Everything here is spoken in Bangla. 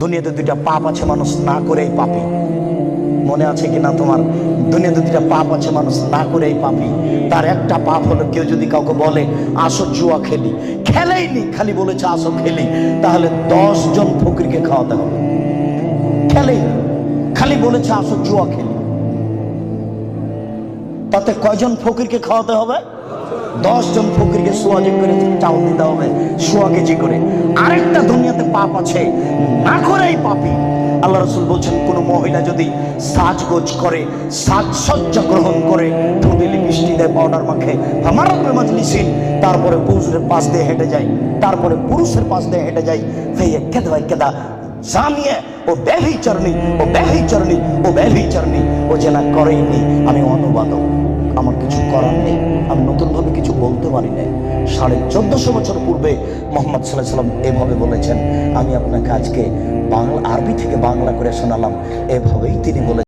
দুনিয়াতে দুইটা পাপ আছে মানুষ না করেই পাপি। মনে আছে কিনা তোমার? দুনিয়াতে দুইটা পাপ আছে মানুষ না করেই পাপি। তার একটা পাপ হলো কেউ যদি কাউকে বলে, আসো জুয়া খেলি। খেলেই নি, খালি বলেছে, আসো খেলি। তাহলে দশ জন ফকিরকে খাওয়াতে হবে। খেলেই খালি বলেছে, আসো জুয়া খেলি। তাতে কয়জন ফকিরকে খাওয়াতে হবে? দশ জন ফকিরকে সোয়াজি করে চাউল দিতে হবে। সোয়া কেজি করে। পাপ আছে, না করেই পাপি। আল্লাহ রসুল বলছেন, কোন মহিলা যদি সাজগোজ করে, সাজসজ্জা গ্রহণ করে ঠোঁটে লিপস্টিক দেয়, পাউডার মাখে আমার মাজলিসিন, তারপরে পুরুষের পাশ দিয়ে হেঁটে যায়, তারপরে পুরুষের পাশ দিয়ে হেঁটে যায়, ফেয়ে কেদা কেদা জানিয়ে ও ব্যাভি চরণী, ও ব্যাভি চরণী, ও ব্যাভি চরণী, ও যে না করেইনি, আমি অনুবাদক, আমার কিছু করার নেই, আমি বলতে পারি না সাড়ে চোদ্দশো বছর পূর্বে মোহাম্মদ সাল্লাহ সাল্লাম এভাবে বলেছেন, আমি আপনাকে আজকে বাংলা, আরবি থেকে বাংলা করে শোনালাম। এভাবেই তিনি বলে